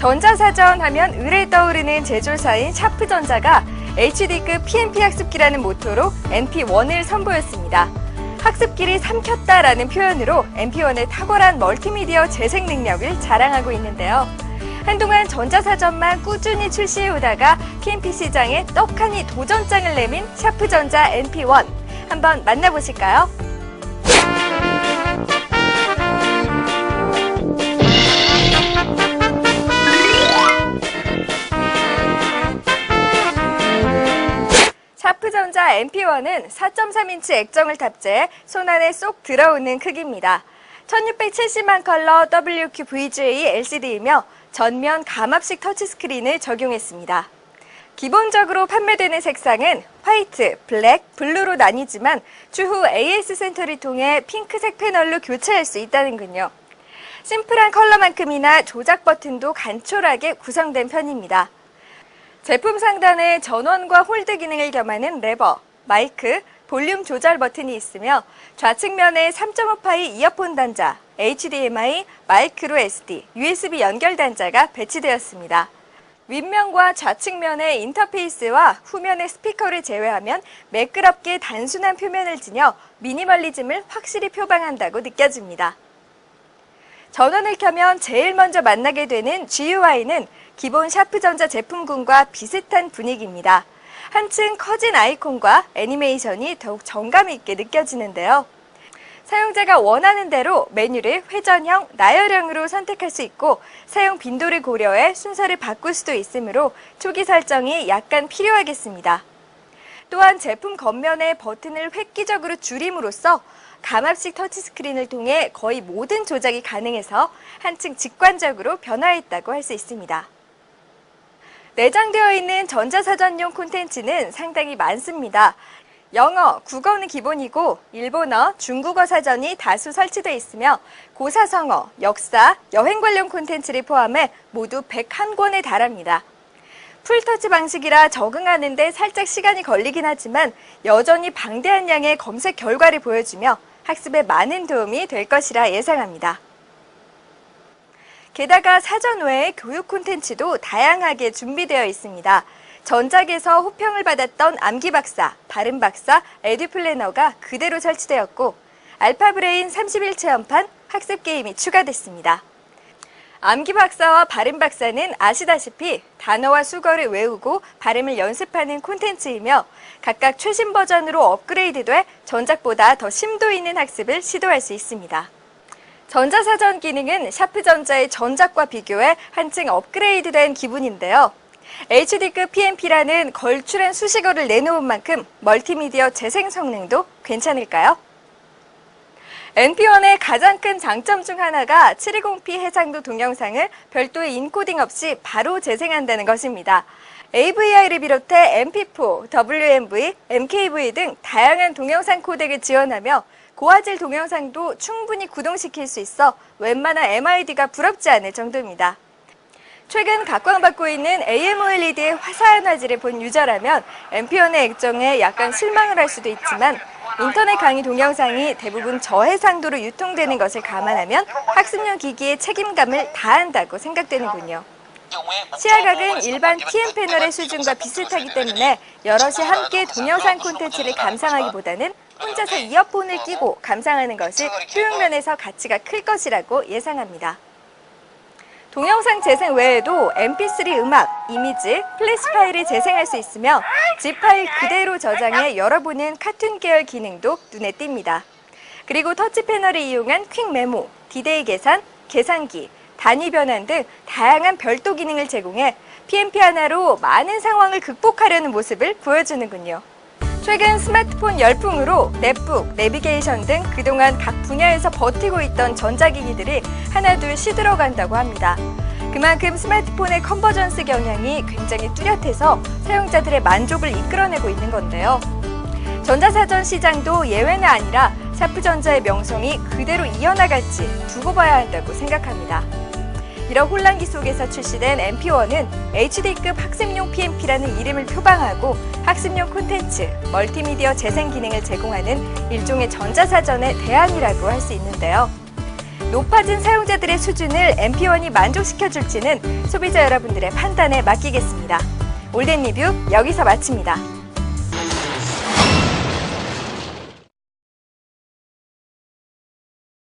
전자사전 하면 의뢰 떠오르는 제조사인 샤프전자가 HD급 PMP 학습기라는 모토로 MP1을 선보였습니다. 학습기를 삼켰다라는 표현으로 MP1의 탁월한 멀티미디어 재생 능력을 자랑하고 있는데요. 한동안 전자사전만 꾸준히 출시해오다가 PMP 시장에 떡하니 도전장을 내민 샤프전자 NP1 한번 만나보실까요? 샤프전자 MP1은 4.3인치 액정을 탑재해 손안에 쏙 들어오는 크기입니다. 1670만 컬러 WQ VGA LCD이며 전면 감압식 터치스크린을 적용했습니다. 기본적으로 판매되는 색상은 화이트, 블랙, 블루로 나뉘지만 추후 AS 센터를 통해 핑크색 패널로 교체할 수 있다는군요. 심플한 컬러만큼이나 조작 버튼도 간촐하게 구성된 편입니다. 제품 상단에 전원과 홀드 기능을 겸하는 레버, 마이크, 볼륨 조절 버튼이 있으며 좌측면에 3.5파이 이어폰 단자, HDMI, 마이크로 SD, USB 연결 단자가 배치되었습니다. 윗면과 좌측면의 인터페이스와 후면의 스피커를 제외하면 매끄럽게 단순한 표면을 지녀 미니멀리즘을 확실히 표방한다고 느껴집니다. 전원을 켜면 제일 먼저 만나게 되는 GUI는 기본 샤프전자 제품군과 비슷한 분위기입니다. 한층 커진 아이콘과 애니메이션이 더욱 정감 있게 느껴지는데요. 사용자가 원하는 대로 메뉴를 회전형, 나열형으로 선택할 수 있고 사용 빈도를 고려해 순서를 바꿀 수도 있으므로 초기 설정이 약간 필요하겠습니다. 또한 제품 겉면의 버튼을 획기적으로 줄임으로써 감압식 터치스크린을 통해 거의 모든 조작이 가능해서 한층 직관적으로 변화했다고 할 수 있습니다. 내장되어 있는 전자사전용 콘텐츠는 상당히 많습니다. 영어, 국어는 기본이고 일본어, 중국어 사전이 다수 설치되어 있으며 고사성어, 역사, 여행 관련 콘텐츠를 포함해 모두 101권에 달합니다. 풀터치 방식이라 적응하는데 살짝 시간이 걸리긴 하지만 여전히 방대한 양의 검색 결과를 보여주며 학습에 많은 도움이 될 것이라 예상합니다. 게다가 사전 외에 교육 콘텐츠도 다양하게 준비되어 있습니다. 전작에서 호평을 받았던 암기 박사, 발음 박사, 에듀 플래너가 그대로 설치되었고 알파 브레인 30일 체험판 학습 게임이 추가됐습니다. 암기 박사와 발음 박사는 아시다시피 단어와 수거를 외우고 발음을 연습하는 콘텐츠이며 각각 최신 버전으로 업그레이드돼 전작보다 더 심도 있는 학습을 시도할 수 있습니다. 전자사전 기능은 샤프전자의 전작과 비교해 한층 업그레이드된 기분인데요. HD급 PMP라는 걸출한 수식어를 내놓은 만큼 멀티미디어 재생 성능도 괜찮을까요? NP1의 가장 큰 장점 중 하나가 720p 해상도 동영상을 별도의 인코딩 없이 바로 재생한다는 것입니다. AVI를 비롯해 MP4, WMV, MKV 등 다양한 동영상 코덱을 지원하며 고화질 동영상도 충분히 구동시킬 수 있어 웬만한 MID가 부럽지 않을 정도입니다. 최근 각광받고 있는 AMOLED의 화사한 화질을 본 유저라면 MP1의 액정에 약간 실망을 할 수도 있지만 인터넷 강의 동영상이 대부분 저해상도로 유통되는 것을 감안하면 학습용 기기의 책임감을 다한다고 생각되는군요. 시야각은 일반 TN 패널의 수준과 비슷하기 때문에 여럿이 함께 동영상 콘텐츠를 감상하기보다는 혼자서 이어폰을 끼고 감상하는 것이 효용면에서 가치가 클 것이라고 예상합니다. 동영상 재생 외에도 mp3 음악, 이미지, 플래시 파일을 재생할 수 있으며 zip 파일 그대로 저장해 열어보는 카툰 계열 기능도 눈에 띕니다. 그리고 터치 패널을 이용한 퀵 메모, 디데이 계산, 계산기, 단위 변환 등 다양한 별도 기능을 제공해 PMP 하나로 많은 상황을 극복하려는 모습을 보여주는군요. 최근 스마트폰 열풍으로 넷북, 내비게이션 등 그동안 각 분야에서 버티고 있던 전자기기들이 하나둘 시들어간다고 합니다. 그만큼 스마트폰의 컨버전스 경향이 굉장히 뚜렷해서 사용자들의 만족을 이끌어내고 있는 건데요. 전자사전 시장도 예외는 아니라 샤프전자의 명성이 그대로 이어나갈지 두고 봐야 한다고 생각합니다. 이런 혼란기 속에서 출시된 MP1은 HD급 학습용 PMP라는 이름을 표방하고 학습용 콘텐츠, 멀티미디어 재생 기능을 제공하는 일종의 전자사전의 대안이라고 할 수 있는데요. 높아진 사용자들의 수준을 MP1이 만족시켜줄지는 소비자 여러분들의 판단에 맡기겠습니다. 올덴 리뷰 여기서 마칩니다.